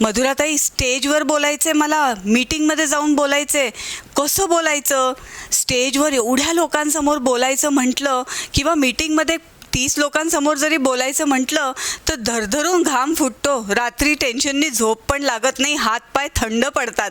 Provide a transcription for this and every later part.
मधुराताई स्टेजवर बोलायचे मला मीटिंगमध्ये जाऊन बोलायचे. कसं बोलायचं? स्टेजवर एवढ्या लोकांसमोर बोलायचं म्हटलं किंवा मीटिंगमध्ये तीस लोकांसमोर जरी बोलायचं म्हटलं तर धरधरून घाम फुटतो. रात्री टेन्शननी झोप पण लागत नाही हातपाय थंड पडतात.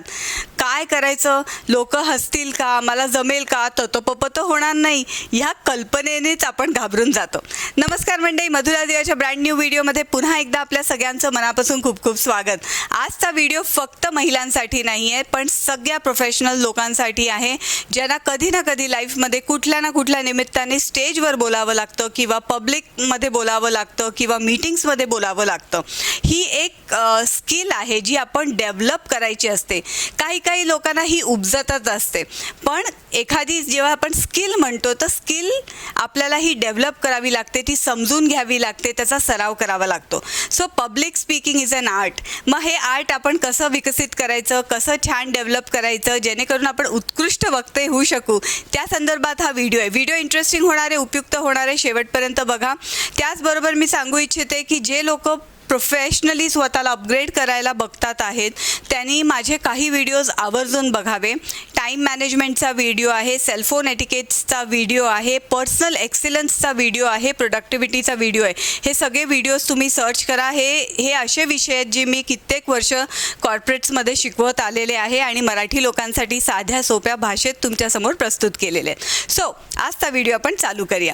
काय करायचं? लोक हसतील का? मला जमेल का? ततपपत होणार नाही. ह्या कल्पनेनेच आपण घाबरून जातो. नमस्कार मंडळी मधुरा देवाच्या ब्रँड न्यू व्हिडिओमध्ये पुन्हा एकदा आपल्या सगळ्यांचं मनापासून खूप खूप स्वागत. आजचा व्हिडिओ फक्त महिलांसाठी नाही आहे पण सगळ्या प्रोफेशनल लोकांसाठी आहे ज्यांना कधी ना कधी लाईफमध्ये कुठल्या ना कुठल्या निमित्ताने स्टेजवर बोलावं लागतं किंवा पब्लिकमध्ये बोलावं लागतं किंवा मीटिंग्समध्ये बोलावं लागतं. ही एक स्किल आहे जी आपण डेव्हलप करायची असते. काही काही लोकांना ही उपजतच असते. पण एखादी जेव्हा आपण स्किल म्हणतो तर स्किल आपल्याला ही डेव्हलप करावी लागते ती समजून घ्यावी लागते त्याचा सराव करावा लागतो. So public speaking is an art मग हे आर्ट आपण कसं विकसित करायचं कसं छान डेव्हलप करायचं जेणेकरून आपण उत्कृष्ट वक्ते होऊ शकू त्या संदर्भात हा व्हिडिओ आहे. व्हिडिओ इंटरेस्टिंग होणारे उपयुक्त होणारे शेवटपर्यंत बघा. त्याचबरोबर मी सांगू इच्छिते की जे लोक प्रोफेशनली स्वतःला अपग्रेड करायला बघतात आहेत. त्यांनी माझे काही व्हिडिओज आवर्जून बघावे. टाईम मॅनेजमेंटचा व्हिडिओ आहे सेलफोन एटिकेट्सचा व्हिडिओ आहे पर्सनल एक्सिलन्सचा व्हिडिओ आहे प्रोडक्टिव्हिटीचा व्हिडिओ आहे. हे सगळे व्हिडिओज तुम्ही सर्च करा. हे हे असे विषय आहेत जे मी कित्येक वर्ष कॉर्पोरेट्समध्ये शिकवत आलेले आहे आणि मराठी लोकांसाठी साध्या सोप्या भाषेत तुमच्यासमोर प्रस्तुत केलेले आहेत. सो आजचा व्हिडिओ आपण चालू करूया.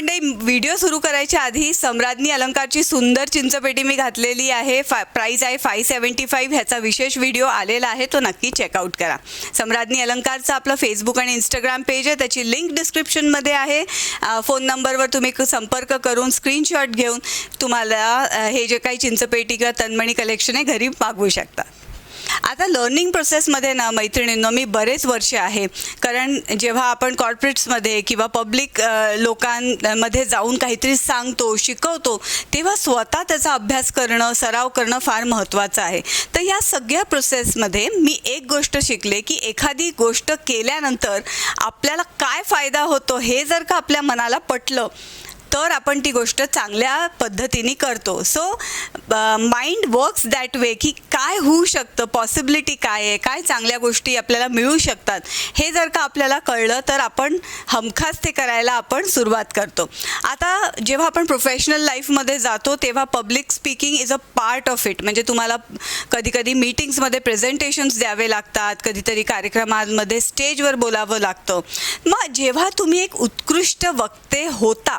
सो मंडळी व्हिडिओ सुरू करायच्या आधी सम्राज्ञी अलंकारची सुंदर चिंचपेटी मी घातलेली आहे. फा प्राईज आहे फाय सेवन्टी फाईव्ह ह्याचा विशेष व्हिडिओ आलेला आहे तो नक्की चेकआउट करा. सम्राज्ञी अलंकारचं आपलं फेसबुक आणि इंस्टाग्राम पेज आहे त्याची लिंक डिस्क्रिप्शनमध्ये आहे. फोन नंबरवर तुम्ही क- संपर्क करून स्क्रीनशॉट घेऊन तुम्हाला हे जे काही चिंचपेटी किंवा तन्मणी कलेक्शन आहे घरी मागवू शकता. आता लर्निंग प्रोसेसमध्ये ना मैत्रिणींनो मी बरेच वर्ष आहे. कारण जेव्हा आपण कॉर्पोरेट्समध्ये किंवा पब्लिक लोकांमध्ये जाऊन काहीतरी सांगतो शिकवतो तेव्हा स्वतः त्याचा अभ्यास करणं सराव करणं फार महत्त्वाचं आहे. तर या सगळ्या प्रोसेसमध्ये मी एक गोष्ट शिकले की एखादी गोष्ट केल्यानंतर आपल्याला काय फायदा होतो हे जर का आपल्या मनाला पटलं तर आपण ती गोष्ट चांगल्या पद्धतीने करतो. So mind works that way की काय होऊ शकतं? पॉसिबिलिटी काय आहे? काय चांगल्या गोष्टी आपल्याला मिळू शकतात? हे जर का आपल्याला कळलं तर आपण हमखास ते करायला आपण सुरुवात करतो. आता जेव्हा आपण प्रोफेशनल लाईफमध्ये जातो तेव्हा public speaking is a part of it म्हणजे तुम्हाला कधीकधी मीटिंग्समध्ये प्रेझेंटेशन्स द्यावे लागतात कधीतरी कार्यक्रमांमध्ये स्टेजवर बोलावं लागतं. मग जेव्हा तुम्ही एक उत्कृष्ट वक्ते होता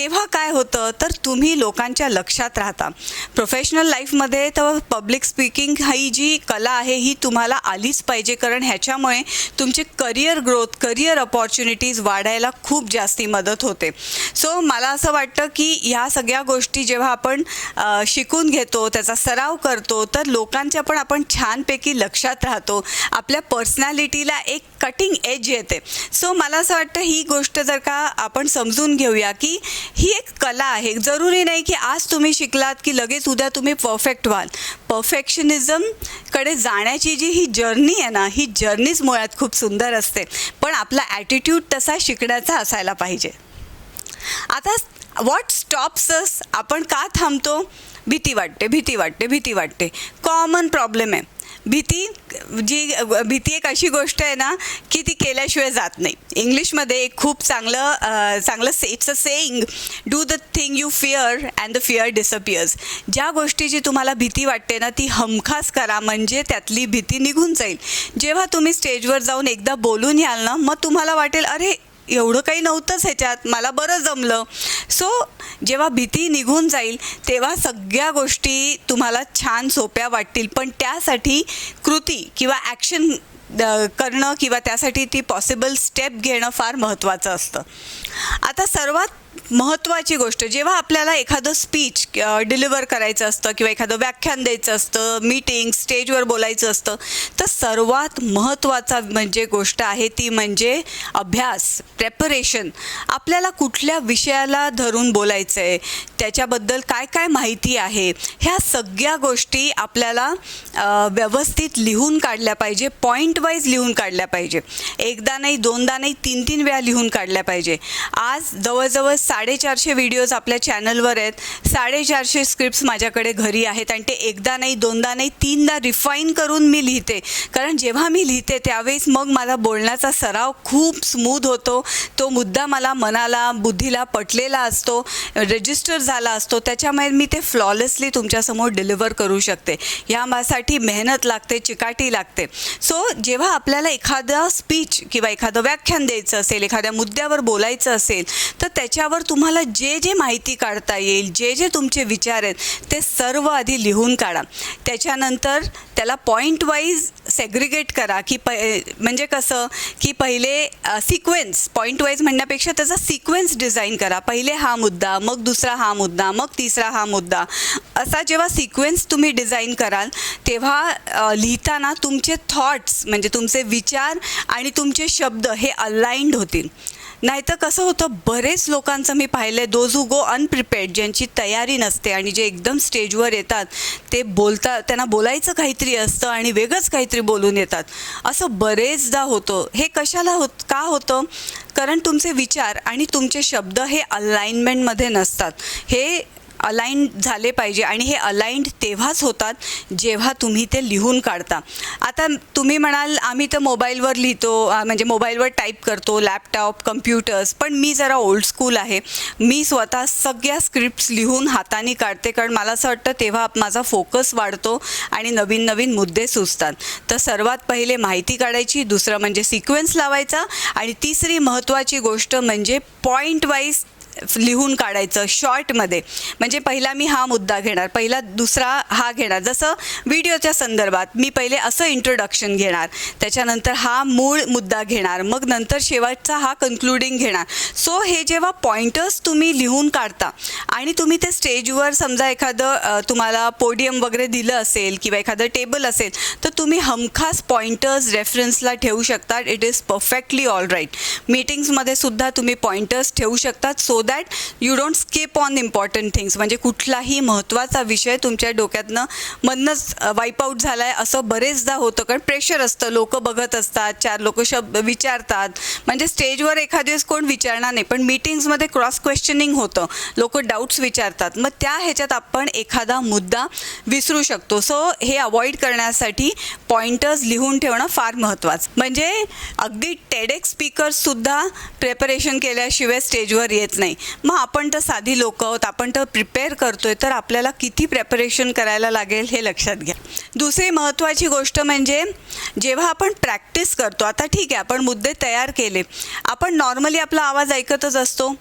तेव्हा काय होतं? तर तुम्ही लोकांच्या लक्षात राहता. प्रोफेशनल लाईफमध्ये तर पब्लिक स्पीकिंग ही जी कला आहे ही तुम्हाला आलीच पाहिजे. कारण ह्याच्यामुळे तुमचे करिअर ग्रोथ करिअर अपॉर्च्युनिटीज वाढायला खूप जास्ती मदत होते. सो मला असं वाटतं की ह्या सगळ्या गोष्टी जेव्हा आपण शिकून घेतो त्याचा सराव करतो तर लोकांच्या पण आपण छानपैकी लक्षात राहतो. आपल्या पर्सनॅलिटीला एक कटिंग एज येते. सो मला असं वाटतं ही गोष्ट जर का आपण समजून घेऊया की ही एक कला आहे. जरुरी नाही की आज तुम्ही शिकलात की लगेच उद्या तुम्ही परफेक्ट व्हाल. परफेक्शनिझमकडे जाण्याची जी ही जर्नी आहे ना ही जर्नीच मुळात खूप सुंदर असते. पण आपला ॲटिट्यूड तसा शिकण्याचा असायला पाहिजे. आता व्हॉट स्टॉप्स अस आपण का थांबतो? भीती वाटते भीती वाटते भीती वाटते. कॉमन प्रॉब्लेम आहे. भीती जी भीती एक अशी गोष्ट आहे ना की ती केल्याशिवाय जात नाही. इंग्लिशमध्ये एक खूप चांगलं चांगलं say it's a saying do the thing you fear and the fear disappears ज्या गोष्टीची तुम्हाला भीती वाटते ना ती हमखास करा म्हणजे त्यातली भीती निघून जाईल. जेव्हा तुम्ही स्टेजवर जाऊन एकदा बोलून याल ना मग तुम्हाला वाटेल अरे एवढं काही नव्हतंच ह्याच्यात. मला बरं जमलं. सो जेव्हा भीती निघून जाईल तेव्हा सगळ्या गोष्टी तुम्हाला छान सोप्या वाटतील. पण त्यासाठी कृती किंवा ॲक्शन करणं किंवा त्यासाठी ती पॉसिबल स्टेप घेणं फार महत्त्वाचं असतं. आता सर्वात महत्त्वाची गोष्ट जेव्हा आपल्याला एखादं स्पीच डिलिव्हर करायचं असतं किंवा एखादं व्याख्यान द्यायचं असतं मीटिंग स्टेजवर बोलायचं असतं तर सर्वात महत्त्वाचा म्हणजे गोष्ट आहे ती म्हणजे अभ्यास प्रेपरेशन आपल्याला कुठल्या विषयाला धरून बोलायचं आहे त्याच्याबद्दल काय काय माहिती आहे ह्या सगळ्या गोष्टी आपल्याला व्यवस्थित लिहून काढल्या पाहिजे पॉईंट वाईज लिहून काढल्या पाहिजे. एकदा नाही दोनदा नाही तीन तीन वेळा लिहून काढल्या पाहिजे. आज जवळजवळ साडेचारशे व्हिडिओज आपल्या चॅनलवर आहेत. साडेचारशे स्क्रिप्ट्स माझ्याकडे घरी आहेत आणि ते एकदा नाही दोनदा नाही तीनदा रिफाईन करून मी लिहिते. कारण जेव्हा मी लिहिते त्यावेळेस मग मला बोलण्याचा सराव खूप स्मूथ होतो. तो मुद्दा मला मनाला बुद्धीला पटलेला असतो रजिस्टर झाला असतो. त्याच्यामुळे मी ते फ्लॉलेसली तुमच्यासमोर डिलिव्हर करू शकते. यासाठी मेहनत लागते चिकाटी लागते. सो जेव्हा आपल्याला एखादा स्पीच किंवा एखादं व्याख्यान द्यायचं असेल एखाद्या मुद्द्यावर बोलायचं असेल तर त्याच्यावर तुम्हाला जे जे माहिती काढता येईल जे जे तुमचे विचार आहेत ते सर्व आधी लिहून काढा. त्याच्यानंतर त्याला पॉईंट वाईज सेग्रिगेट करा की प म्हणजे कसं की पहिले सिक्वेन्स पॉईंट वाईज म्हणण्यापेक्षा त्याचा सिक्वेन्स डिझाईन करा. पहिले हा मुद्दा मग दुसरा हा मुद्दा मग तिसरा हा मुद्दा. असा जेव्हा सिक्वेन्स तुम्ही डिझाईन कराल तेव्हा लिहिताना तुमचे थॉट्स म्हणजे तुमचे विचार आणि तुमचे शब्द हे अलाइंड होतील. नाहीतर कसं होतं बरेच लोकांचं मी पाहिलं आहे दोज हू गो अनप्रिपेअर्ड ज्यांची तयारी नसते आणि जे एकदम स्टेजवर येतात ते बोलता त्यांना बोलायचं काहीतरी असतं आणि वेगळंच काहीतरी बोलून येतात. असं बरेचदा होतं. हे कशाला होत का होतं? कारण तुमचे विचार आणि तुमचे शब्द हे अलाइनमेंटमध्ये नसतात. हे अलाइंड झाले पाहिजे आणि हे अलाइंड तेव्हाच होतात जेव्हा तुम्ही ते लिहून काढता. आता तुम्ही म्हणाल आम्ही तर मोबाईलवर लिहितो म्हणजे मोबाईलवर टाईप करतो लॅपटॉप कम्प्युटर्स पण मी जरा ओल्ड स्कूल आहे. मी स्वतः सगळ्या स्क्रिप्ट्स लिहून हाताने काढते कारण मला असं वाटतं तेव्हा माझा फोकस वाढतो आणि नवीन नवीन मुद्दे सुचतात. तर सर्वात पहिले माहिती काढायची दुसरं म्हणजे सिक्वेन्स लावायचा आणि तिसरी महत्त्वाची गोष्ट म्हणजे पॉईंट वाईज लिहून काढायचं शॉर्टमध्ये. म्हणजे पहिला मी हा मुद्दा घेणार पहिला दुसरा हा घेणार. जसं व्हिडिओच्या संदर्भात मी पहिले असं इंट्रोडक्शन घेणार त्याच्यानंतर हा मूळ मुद्दा घेणार मग नंतर शेवटचा हा कन्क्लुडिंग घेणार. सो हे जेव्हा पॉइंटर्स तुम्ही लिहून काढता आणि तुम्ही ते स्टेजवर समजा एखादं तुम्हाला पोडियम वगैरे दिलं असेल किंवा एखादं टेबल असेल तर तुम्ही हमखास पॉइंटर्स रेफरन्सला ठेवू शकता. It is perfectly all right मीटिंग्समध्ये सुद्धा तुम्ही पॉइंटर्स ठेवू शकतात. So that you don't skip on important things म्हणजे कुठलाही महत्त्वाचा विषय तुमच्या डोक्यातनं मधनंच वाईप आऊट झाला आहे असं बरेचदा होतं. कारण प्रेशर असतं. लोक बघत असतात. चार लोक शब्द विचारतात. म्हणजे स्टेजवर एखाद दिवस कोण विचारणार नाही. पण मीटिंग्समध्ये क्रॉस क्वेश्चनिंग होतं. लोक डाऊट्स विचारतात. मग त्या ह्याच्यात आपण एखादा मुद्दा विसरू शकतो. सो हे अवॉइड करण्यासाठी पॉइंटर्स लिहून ठेवणं फार महत्त्वाचं म्हणजे अगदी टेडेक्स स्पीकर्ससुद्धा प्रिपरेशन केल्याशिवाय स्टेजवर येत नाही. मग आपण तर साधी लोक आहोत आपण तर प्रिपेअर करतोय तर आपल्याला किती प्रेपरेशन करायला लागेल हे लक्षात घ्या. दुसरी महत्त्वाची गोष्ट म्हणजे जेव्हा आपण प्रॅक्टिस करतो आता ठीक आहे आपण मुद्दे तयार केले. आपण नॉर्मली आपला आवाज ऐकतच असतो.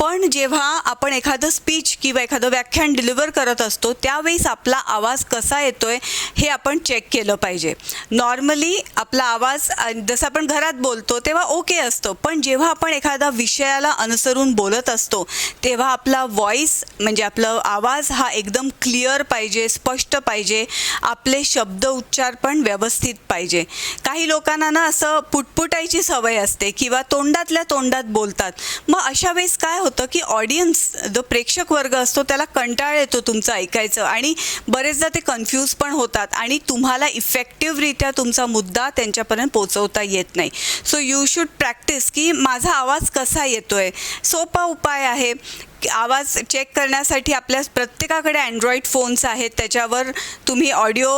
पण जेव्हा आपण एखादं स्पीच किंवा एखादं व्याख्यान डिलिव्हर करत असतो त्यावेळेस आपला आवाज कसा येतोय हे आपण चेक केलं पाहिजे. नॉर्मली आपला आवाज जसं आपण घरात बोलतो तेव्हा ओके असतो. पण जेव्हा आपण एखादा विषयाला अनुसरून बोलत असतो तेव्हा आपला व्हॉइस म्हणजे आपलं आवाज हा एकदम क्लिअर पाहिजे स्पष्ट पाहिजे. आपले शब्द उच्चार पण व्यवस्थित पाहिजे. काही लोकांना ना असं पुटपुटायची सवय असते किंवा तोंडातल्या तोंडात बोलतात. मग अशा वेळेस काय होतं की ऑडियन्स जो प्रेक्षक वर्ग असतो त्याला कंटाळ येतो तुमचं ऐकायचं. आणि बरेचदा ते कन्फ्यूज पण होतात आणि तुम्हाला इफेक्टिव्हरित्या तुमचा मुद्दा त्यांच्यापर्यंत पोचवता येत नाही. सो यू शुड प्रॅक्टिस की माझा आवाज कसा येतोय? सोपा उपाय आहे. आवाज चेक करण्यासाठी आपल्या प्रत्येकाकडे अँड्रॉईड फोन्स आहेत. त्याच्यावर तुम्ही ऑडिओ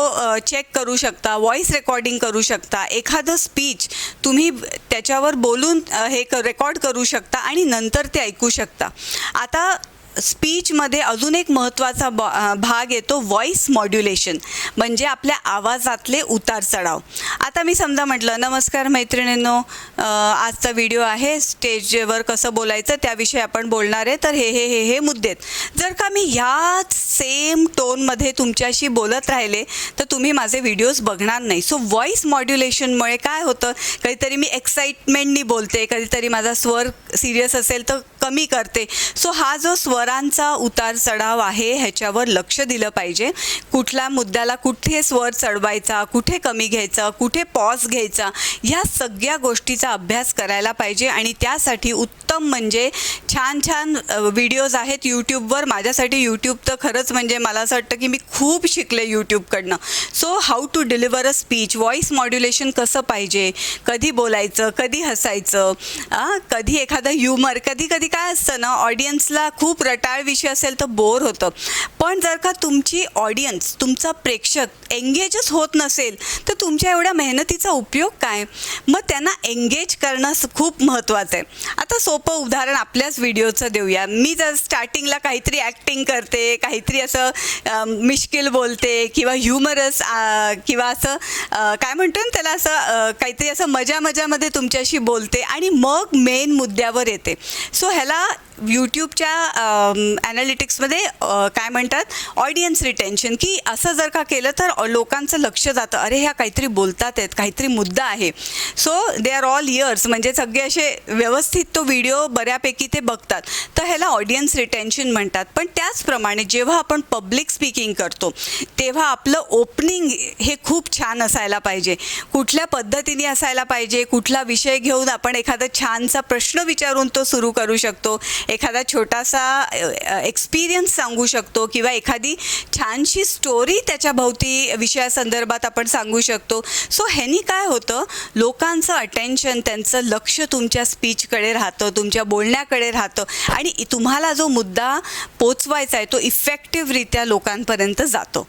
चेक करू शकता व्हॉईस रेकॉर्डिंग करू शकता. एखादं स्पीच तुम्ही त्याच्यावर बोलून हे रेकॉर्ड करू शकता आणि नंतर ते ऐकू शकता. आता स्पीचमध्ये अजून एक महत्त्वाचा ब भाग येतो व्हॉईस मॉड्युलेशन म्हणजे आपल्या आवाजातले उतार चढाव. आता मी समजा म्हटलं नमस्कार मैत्रिणींनो आजचा व्हिडिओ आहे स्टेजवर कसं बोलायचं त्याविषयी आपण बोलणार आहे तर हे हे हे हे मुद्दे आहेत जर का मी ह्याच सेम टोनमध्ये तुमच्याशी बोलत राहिले तर तुम्ही माझे व्हिडिओज बघणार नाही. सो व्हॉईस मॉड्युलेशनमुळे काय होतं कधीतरी मी एक्साइटमेंटनी बोलते कधीतरी माझा स्वर सिरियस असेल तर कमी करते. सो हा जो स्वर स्वरांचा उतार चढाव आहे ह्याच्यावर लक्ष दिलं पाहिजे. कुठल्या मुद्द्याला कुठे स्वर चढवायचा कुठे कमी घ्यायचा कुठे पॉज घ्यायचा ह्या सगळ्या गोष्टीचा अभ्यास करायला पाहिजे आणि त्यासाठी उत्तम म्हणजे छान छान व्हिडिओज आहेत यूट्यूबवर माझ्यासाठी यूट्यूब तर खरंच म्हणजे मला असं वाटतं की मी खूप शिकले यूट्यूबकडनं so how to deliver a speech voice modulation कसं पाहिजे? कधी बोलायचं कधी हसायचं? आ, कधी एखादं ह्युमर कधी कधी काय असतं ना ऑडियन्सला खूप रटाळ विषय असेल तर बोर होतं. पण जर का तुमची ऑडियन्स तुमचा प्रेक्षक एंगेजच होत नसेल तर तुमच्या एवढ्या मेहनतीचा उपयोग काय? मग त्यांना एंगेज करणं खूप महत्त्वाचं आहे. आता सोपं उदाहरण आपल्याच व्हिडिओचं देऊया. मी जर स्टार्टिंगला काहीतरी ॲक्टिंग करते काहीतरी असं मिश्किल बोलते किंवा ह्युमरस किंवा असं काय म्हणतो ना त्याला असं काहीतरी असं मजा मजामध्ये तुमच्याशी बोलते आणि मग मेन मुद्द्यावर येते. सो ह्याला यूट्यूबच्या ॲनालिटिक्समध्ये काय म्हणतात ऑडियन्स रिटेन्शन की असं जर का केलं तर लोकांचं लक्ष जातं. अरे ह्या काहीतरी बोलतात आहेत काहीतरी मुद्दा आहे. So they are all ears म्हणजे सगळे असे व्यवस्थित तो व्हिडिओ बऱ्यापैकी ते बघतात. तर ह्याला ऑडियन्स रिटेन्शन म्हणतात. पण त्याचप्रमाणे जेव्हा आपण पब्लिक स्पीकिंग करतो तेव्हा आपलं ओपनिंग हे खूप छान असायला पाहिजे. कुठल्या पद्धतीने असायला पाहिजे कुठला विषय घेऊन आपण एखादा छानसा प्रश्न विचारून तो सुरू करू शकतो. एखादा छोटासा एक्सपिरियन्स सांगू शकतो किंवा एखादी छानशी स्टोरी त्याच्या भोवती विषयासंदर्भात आपण सांगू शकतो. सो ह्यानी काय होतं? लोकांचं अटेन्शन त्यांचं लक्ष तुमच्या स्पीचकडे राहतं तुमच्या बोलण्याकडे राहतं आणि तुम्हाला जो मुद्दा पोचवायचा आहे तो इफेक्टिव्हरित्या लोकांपर्यंत जातो.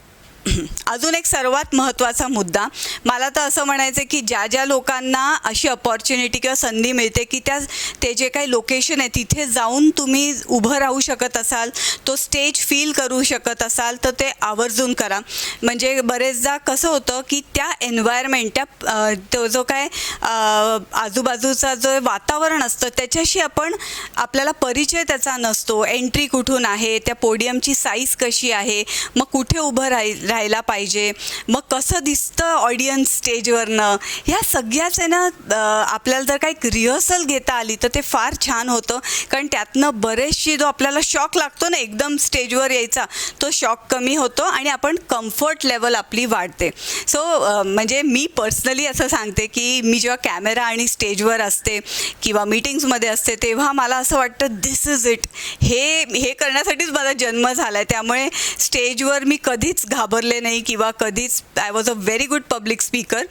अजून एक सर्वात महत्त्वाचा मुद्दा. मला तर असं म्हणायचं आहे की ज्या ज्या लोकांना अशी अपॉर्च्युनिटी किंवा संधी मिळते की त्या ते जे काही लोकेशन आहे तिथे जाऊन तुम्ही उभं राहू शकत असाल तो स्टेज फील करू शकत असाल तर ते आवर्जून करा. म्हणजे बरेचदा कसं होतं की त्या एन्व्हायरमेंट त्या तो जो काय आजूबाजूचा जो वातावरण असतं त्याच्याशी आपण आपल्याला परिचय त्याचा नसतो. एंट्री कुठून आहे त्या पोडियमची साईज कशी आहे मग कुठे उभं राही राहायला पाहिजे. मग कसं दिसतं ऑडियन्स स्टेजवरनं ह्या सगळ्याच आहे ना आपल्याला जर काही रिहर्सल घेता आली तर ते फार छान होतं. कारण त्यातनं बरेचशी जो आपल्याला शॉक लागतो ना एकदम स्टेजवर यायचा तो शॉक कमी होतो आणि आपण कम्फर्ट लेवल आपली वाढते. सो म्हणजे मी पर्सनली असं सांगते की मी जेव्हा कॅमेरा आणि स्टेजवर असते किंवा मीटिंग्समध्ये असते तेव्हा मला असं वाटतं दिस इज इट हे हे करण्यासाठीच माझा जन्म झाला आहे त्यामुळे स्टेजवर मी कधीच घाबर घाबरले नाही किंवा कधीच I was a very good public speaker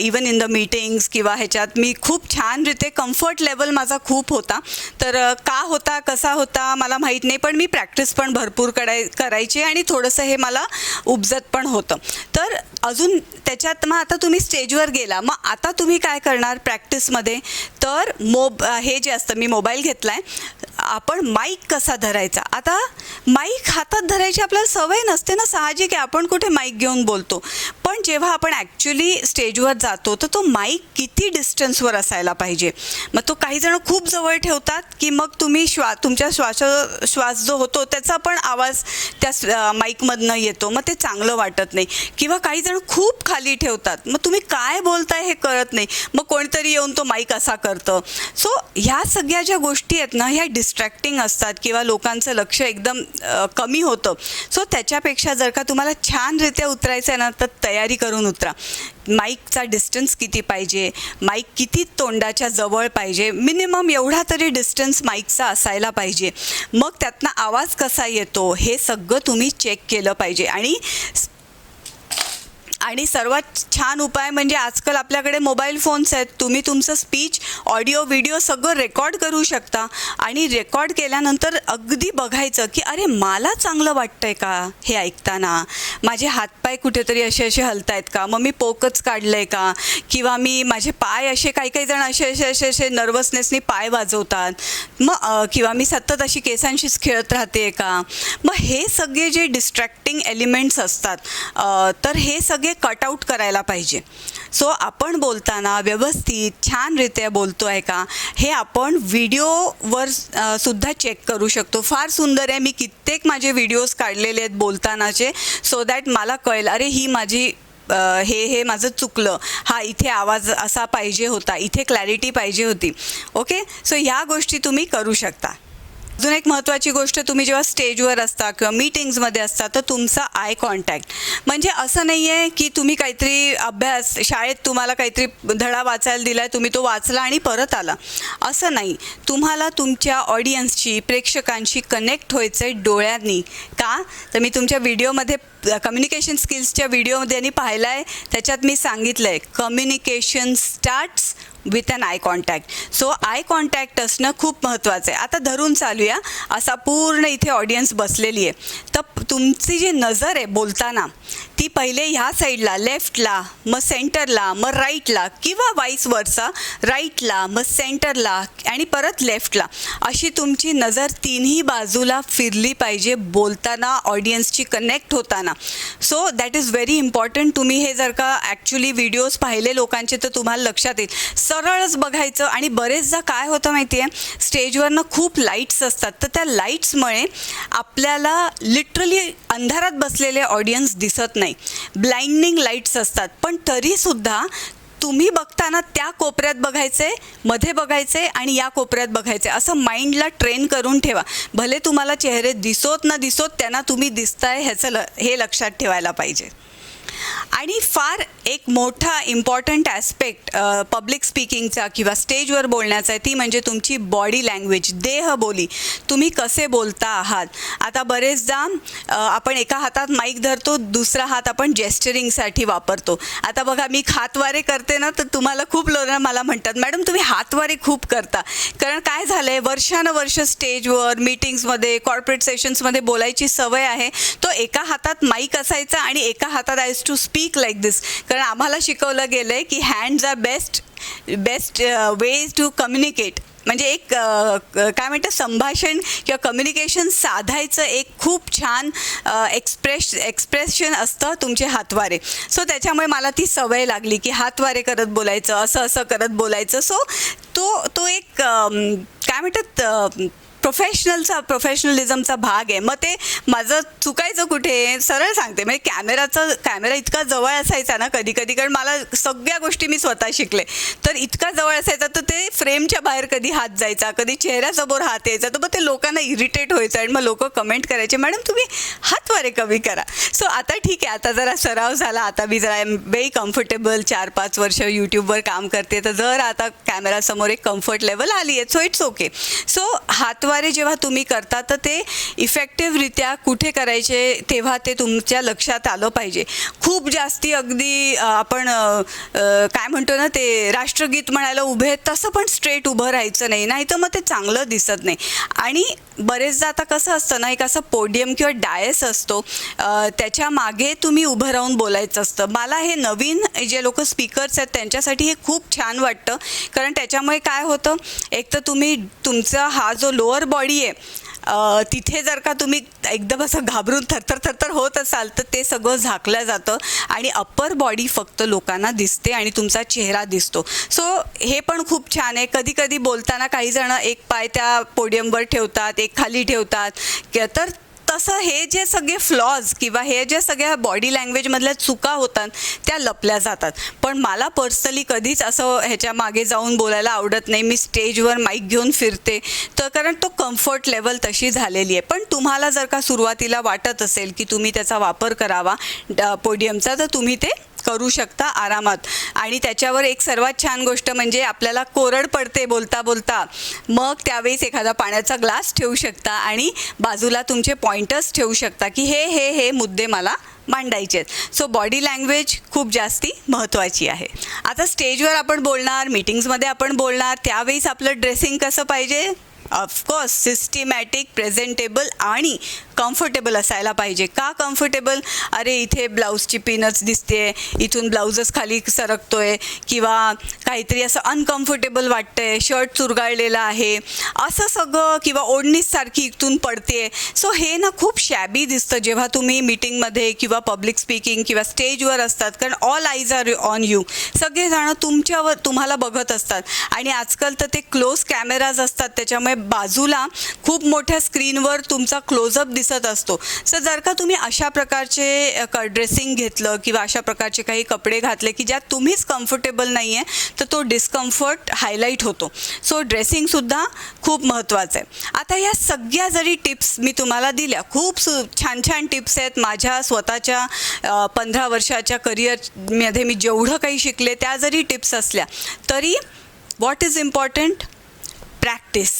even in the meetings किंवा ह्याच्यात मी खूप छान रीते कम्फर्ट लेवल माझा खूप होता. तर uh, का होता कसा होता मला माहीत नाही पण मी प्रॅक्टिस पण भरपूर कराय करायची आणि थोडंसं हे मला उपजत पण होतं. तर अजून त्याच्यात मग आता तुम्ही स्टेजवर गेला. मग आता तुम्ही काय करणार प्रॅक्टिसमध्ये तर मोब हे जे असतं मी मोबाईल घेतला आहे आपण माईक कसा धरायचा? आता माईक हातात धरायची आपल्याला सवय नसते ना साहजिक आहे आपण कुठे माईक घेऊन बोलतो. पण जेव्हा आपण ॲक्च्युली स्टेजवर जातो तर तो माईक किती डिस्टन्सवर असायला पाहिजे? मग तो काही जण खूप जवळ ठेवतात की मग तुम्ही श्वा तुमच्या श्वास श्वास जो होतो त्याचा पण आवाज त्या माईकमधनं येतो मग ते चांगलं वाटत नाही. किंवा काही जण खूप खाली ठेवतात मग तुम्ही काय बोलताय हे कळत नाही. मग कोणतरी येऊन तो माईक असा करतं. सो ह्या सगळ्या ज्या गोष्टी आहेत ना ह्या डिस्ट्रॅक्टिंग असतात किंवा लोकांचं लक्ष एकदम कमी होतं. सो त्याच्यापेक्षा जर का तुम्हाला छानरित्या उतरायचं आहे ना तर तयारी करून उतरा. माईकचा डिस्टन्स किती पाहिजे? माईक किती तोंडाच्या जवळ पाहिजे? मिनिमम एवढा तरी डिस्टन्स माईकचा असायला पाहिजे. मग त्यातनं आवाज कसा येतो? हे सगळं तुम्ही चेक केलं पाहिजे. आणि आणि सर्वात छान उपाय म्हणजे आजकाल आपल्याकडे मोबाईल फोन्स आहेत. तुम्ही तुमचं स्पीच ऑडिओ व्हिडिओ सगळं रेकॉर्ड करू शकता. आणि रेकॉर्ड केल्यानंतर अगदी बघायचं की अरे मला चांगलं वाटतंय का हे ऐकताना? माझे हातपाय कुठेतरी असे असे हलत आहेत का? मग मी पोकच काढलं आहे का? किंवा मी माझे पाय असे काही काही जण असे असे असे असे नर्वसनेसनी पाय वाजवतात. मग किंवा मी सतत अशी केसांशीच खेळत राहते का? मग हे सगळे जे डिस्ट्रॅक्टिंग एलिमेंट्स असतात तर हे सगळे हे कटआउट करायला पाहिजे. सो आपण बोलताना व्यवस्थित छानरित्या बोलतो आहे का हे आपण व्हिडिओवर सुद्धा चेक करू शकतो. फार सुंदर आहे. मी कित्येक माझे व्हिडिओज काढलेले आहेत बोलतानाचे सो दॅट मला कळेल अरे ही माझी हे हे माझं चुकलं. हा इथे आवाज असा पाहिजे होता. इथे क्लॅरिटी पाहिजे होती. ओके सो ह्या गोष्टी तुम्ही करू शकता. अजून एक महत्त्वाची गोष्ट तुम्ही जेव्हा स्टेजवर असता किंवा मीटिंग्समध्ये असता तर तुमचा आय कॉन्टॅक्ट. म्हणजे असं नाही आहे की तुम्ही काहीतरी अभ्यास शाळेत तुम्हाला काहीतरी धडा वाचायला दिला आहे तुम्ही तो वाचला आणि परत आला. असं नाही. तुम्हाला तुमच्या ऑडियन्सची प्रेक्षकांशी कनेक्ट व्हायचं आहे डोळ्यांनी. का? तर मी तुमच्या व्हिडिओमध्ये कम्युनिकेशन स्किल्सच्या व्हिडिओमध्ये आणि पाहिलं आहे त्याच्यात मी सांगितलं आहे communication starts with an eye contact so eye contact असणं खूप महत्त्वाचं आहे. आता धरून चालूया. असा पूर्ण इथे ऑडियन्स बसलेली आहे. तर तुमची जी नजर आहे बोलताना ती पहिले ह्या साईडला लेफ्टला मग सेंटरला मग राईटला किंवा वाईस वरचा राईटला मग सेंटरला आणि परत लेफ्टला. अशी तुमची नजर तिन्ही बाजूला फिरली पाहिजे बोलताना ऑडियन्सची कनेक्ट होताना. So that is very important तुम्ही हे जर का ॲक्च्युली व्हिडिओज पाहिले लोकांचे तर तुम्हाला लक्षात येईल. सरळच बघायचं आणि बरेचदा काय होतं माहिती आहे स्टेजवरनं खूप लाईट्स असतात. तर त्या लाईट्समुळे आपल्याला लिटरली अंधारात बसलेले ऑडियन्स दिसत नाही. ब्लाइंडिंग लाईट्स असतात. पण तरीसुद्धा तुम्ही बघताना त्या कोपऱ्यात बघायचे मध्ये बघायचे आणि या कोपऱ्यात बघायचे. असं माइंडला ट्रेन करून ठेवा. भले तुम्हाला चेहरे दिसोत ना दिसोत त्यांना तुम्ही दिसताय ह्याचं ल हे लक्षात ठेवायला पाहिजे. आणि फार एक मोठा इम्पॉर्टंट ॲस्पेक्ट पब्लिक स्पीकिंगचा किंवा स्टेजवर बोलण्याचा आहे ती म्हणजे तुमची बॉडी लँग्वेज देहबोली तुम्ही कसे बोलता आहात? आता बरेचदा आपण एका हातात माईक धरतो दुसरा हात आपण जेस्चरिंगसाठी वापरतो. आता बघा मी हातवारे करते ना तर तुम्हाला खूप लोक मला म्हणतात मॅडम तुम्ही हातवारे खूप करता. कारण काय झालं आहे वर्षानुवर्ष स्टेजवर मीटिंग्समध्ये कॉर्पोरेट सेशन्समध्ये बोलायची सवय आहे. तो एका हातात माईक असायचा आणि एका हातात eyes to speak speak like this कारण आम्हाला शिकवलं गेलं आहे की hands are best best ways to communicate म्हणजे एक uh, काय म्हणतात संभाषण किंवा कम्युनिकेशन साधायचं एक खूप छान uh, एक्सप्रेस एक्सप्रेशन असतं तुमचे हातवारे. सो त्याच्यामुळे मला ती सवय लागली की हातवारे करत बोलायचं असं असं करत बोलायचं. सो तो तो एक um, काय म्हणतात uh, प्रोफेशनलचा प्रोफेशनलिझमचा भाग आहे. मग ते माझं चुकायचं कुठे सरळ सांगते. म्हणजे कॅमेराचं कॅमेरा इतका जवळ असायचा ना कधी कधी कारण मला सगळ्या गोष्टी मी स्वतः शिकले. तर इतका जवळ असायचा तर ते फ्रेमच्या बाहेर कधी हात जायचा कधी चेहऱ्यासमोर हात यायचा तर मग ते लोकांना इरिटेट व्हायचं आणि मग लोक कमेंट करायचे मॅडम तुम्ही हातवारे कमी करा. सो आता ठीक आहे आता जरा सराव झाला आता मी जरा एम व्हेरी कम्फर्टेबल चार पाच वर्ष यूट्यूबवर काम करते तर जर आता कॅमेरासमोर एक कम्फर्ट लेवल आली आहे सो इट्स ओके सो हातवारे जेव्हा तुम्ही करता तर ते इफेक्टिव्हरित्या कुठे करायचे तेव्हा ते तुमच्या लक्षात आलं पाहिजे. खूप जास्ती अगदी आपण काय म्हणतो ना ते राष्ट्रगीत म्हणायला उभे आहेत, तसं पण स्ट्रेट उभं राहायचं नाही. नाही तर मग ते चांगलं दिसत नाही. आणि बरेचदा आता कसं असतं ना एक असं पोडियम किंवा डायस असतो त्याच्यामागे तुम्ही उभं राहून बोलायचं असतं. मला हे नवीन जे लोक स्पीकर्स आहेत त्यांच्यासाठी हे खूप छान वाटतं. कारण त्याच्यामुळे काय होतं एक तर तुम्ही तुमचा हा जो लोअर बॉडी आहे. तिथे जर का तुम्ही एकदम असं घाबरून थरथर थरथर होत असाल तर ते सगळं झाकलं जातं आणि अप्पर बॉडी फक्त लोकांना दिसते आणि तुमचा चेहरा दिसतो. सो हे पण खूप छान आहे. कधी कधी बोलताना काही जण एक पाय त्या पोडियमवर ठेवतात एक खाली ठेवतात. तर तसं हे जे सगळे फ्लॉज किंवा हे जे सगळ्या बॉडी लँग्वेजमधल्या चुका होतात त्या लपल्या जातात. पण मला पर्सनली कधीच असं ह्याच्या मागे जाऊन बोलायला आवडत नाही. मी स्टेजवर माईक घेऊन फिरते. तर कारण तो कम्फर्ट लेवल तशी झालेली आहे. पण तुम्हाला जर का सुरुवातीला वाटत असेल की तुम्ही त्याचा वापर करावा ड- पोडियमचा तर तुम्ही ते करू शकता आरामात. आणि त्याच्यावर एक सर्वात छान गोष्ट म्हणजे आपल्याला कोरड पडते बोलता बोलता मग त्यावेळेस एखादा पाण्याचा ग्लास ठेवू शकता आणि बाजूला तुमचे पॉइंटर्स ठेवू शकता की हे हे हे मुद्दे मला मांडायचे आहेत. सो बॉडी लँग्वेज खूप जास्ती महत्त्वाची आहे. आता स्टेजवर आपण बोलणार मीटिंग्समध्ये आपण बोलणार त्यावेळेस आपलं ड्रेसिंग कसं पाहिजे? ऑफकोर्स सिस्टिमॅटिक प्रेझेंटेबल आणि कम्फर्टेबल असायला पाहिजे. का कम्फर्टेबल अरे इथे ब्लाऊजची पिनच दिसते इथून ब्लाऊजच खाली सरकतोय. किंवा काहीतरी असं अनकम्फर्टेबल वाटतंय. शर्ट चुरगाळलेला आहे. असं सगळं किंवा ओढणीसारखी इथून पडते सो हे ना खूप शॅबी दिसतं. जेव्हा तुम्ही मीटिंगमध्ये किंवा पब्लिक स्पीकिंग किंवा स्टेजवर असतात. कारण all eyes are on you सगळेजणं तुमच्यावर तुम्हाला बघत असतात. आणि आजकाल तर ते क्लोज कॅमेराज असतात. त्याच्यामुळे बाजूला खूप मोठ्या स्क्रीनवर तुमचा क्लोजअप दिसत असतो. सर जर का तुम्ही अशा प्रकारचे ड्रेसिंग घेतलं किंवा अशा प्रकारचे काही कपडे घातले की ज्यात तुम्हीच कम्फर्टेबल नाही आहे तर तो डिस्कम्फर्ट हायलाईट होतो. सो ड्रेसिंगसुद्धा खूप महत्त्वाचं आहे. आता या सगळ्या जरी टिप्स मी तुम्हाला दिल्या खूप सु छान छान टिप्स आहेत. माझ्या स्वतःच्या पंधरा वर्षाच्या करिअरमध्ये मी जेवढं काही शिकले त्या जरी टिप्स असल्या तरी what is important practice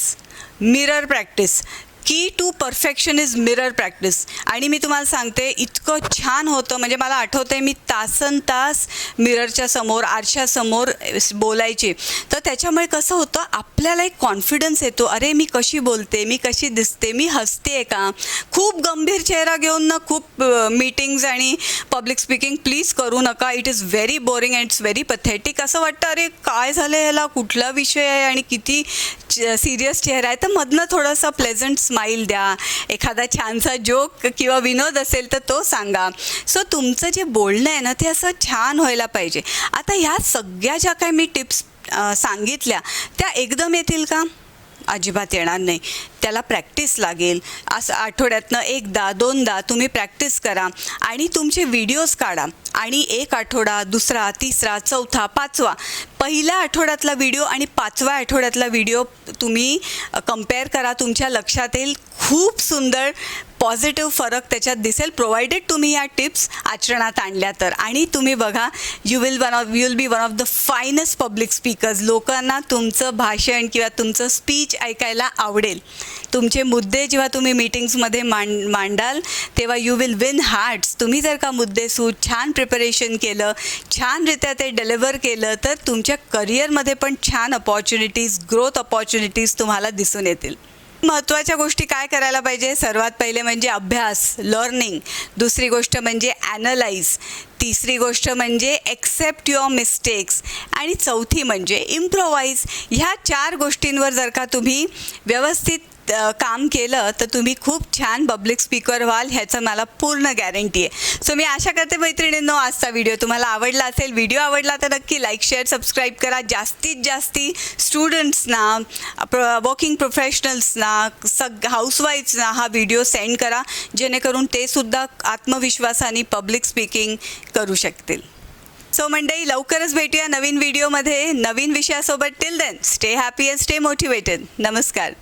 mirror practice key to perfection is mirror practice आणि मी तुम्हाला सांगते इतकं छान होतं म्हणजे मला आठवतं आहे मी तासन तास मिररच्या समोर आरशासमोर बोलायचे. तर त्याच्यामुळे कसं होतं आपल्याला एक कॉन्फिडन्स येतो. अरे मी कशी बोलते मी कशी दिसते मी हसते का? खूप गंभीर चेहरा घेऊन ना खूप मीटिंग्ज आणि पब्लिक स्पीकिंग प्लीज करू नका. It is very boring and it's very pathetic असं वाटतं अरे काय झालं ह्याला? कुठला विषय आहे? आणि किती सिरियस चेहरा आहे? तर मधनं थोडंसं प्लेझंट स्माईल द्या. एखादा छानसा जोक किंवा विनोद असेल तर तो सांगा. सो तुमचं जे बोलणं आहे ना ते असं छान व्हायला पाहिजे. आता ह्या सगळ्या ज्या काही मी टिप्स सांगितल्या त्या एकदम येतील का? अजिबात येणार नाही. त्याला प्रॅक्टिस लागेल. असं आठवड्यातनं एकदा दोनदा तुम्ही प्रॅक्टिस करा आणि तुमचे व्हिडिओज काढा. आणि एक आठवडा दुसरा तिसरा चौथा पाचवा. पहिल्या आठवड्यातला व्हिडिओ आणि पाचव्या आठवड्यातला व्हिडिओ तुम्ही कंपेअर करा. तुमच्या लक्षात येईल. खूप सुंदर पॉझिटिव्ह फरक त्याच्यात दिसेल. प्रोव्हायडेड तुम्ही या टिप्स आचरणात आणल्या तर. आणि तुम्ही बघा you will one of you will be one of the finest public speakers लोकांना तुमचं भाषण किंवा तुमचं स्पीच ऐकायला आवडेल. तुमचे मुद्दे जेव्हा तुम्ही मीटिंग्समध्ये मांड मांडाल तेव्हा यू विल विन हार्ट्स तुम्ही जर का मुद्देसूद छान प्रिपरेशन केलं छानरित्या ते डिलिव्हर केलं तर तुमच्या करिअरमध्ये पण छान अपॉर्च्युनिटीज ग्रोथ अपॉर्च्युनिटीज तुम्हाला दिसून येतील. महत्त्वाच्या गोष्टी काय करायला पाहिजे? सर्वात पहिले म्हणजे अभ्यास लर्निंग दुसरी गोष्ट म्हणजे ॲनलाइज तिसरी गोष्ट म्हणजे एक्सेप्ट युअर मिस्टेक्स आणि चौथी म्हणजे इम्प्रोवाईज ह्या चार गोष्टींवर जर का तुम्ही व्यवस्थित काम केलं तर तुम्ही खूप छान पब्लिक स्पीकर व्हाल ह्याचं मला पूर्ण गॅरंटी आहे. सो मी आशा करते मैत्रिणींनो आजचा व्हिडिओ तुम्हाला आवडला असेल व्हिडिओ आवडला तर नक्की लाईक शेअर सबस्क्राईब करा. जास्तीत जास्ती स्टुडंट्सना प्र वर्किंग प्रोफेशनल्सना सग हाऊसवाईफ्सना हा व्हिडिओ सेंड करा. जेणेकरून ते सुद्धा आत्मविश्वासाने पब्लिक स्पीकिंग करू शकतील. सो मंडई लवकरच भेटूया नवीन व्हिडिओमध्ये नवीन विषयासोबत till then stay happy and stay motivated नमस्कार.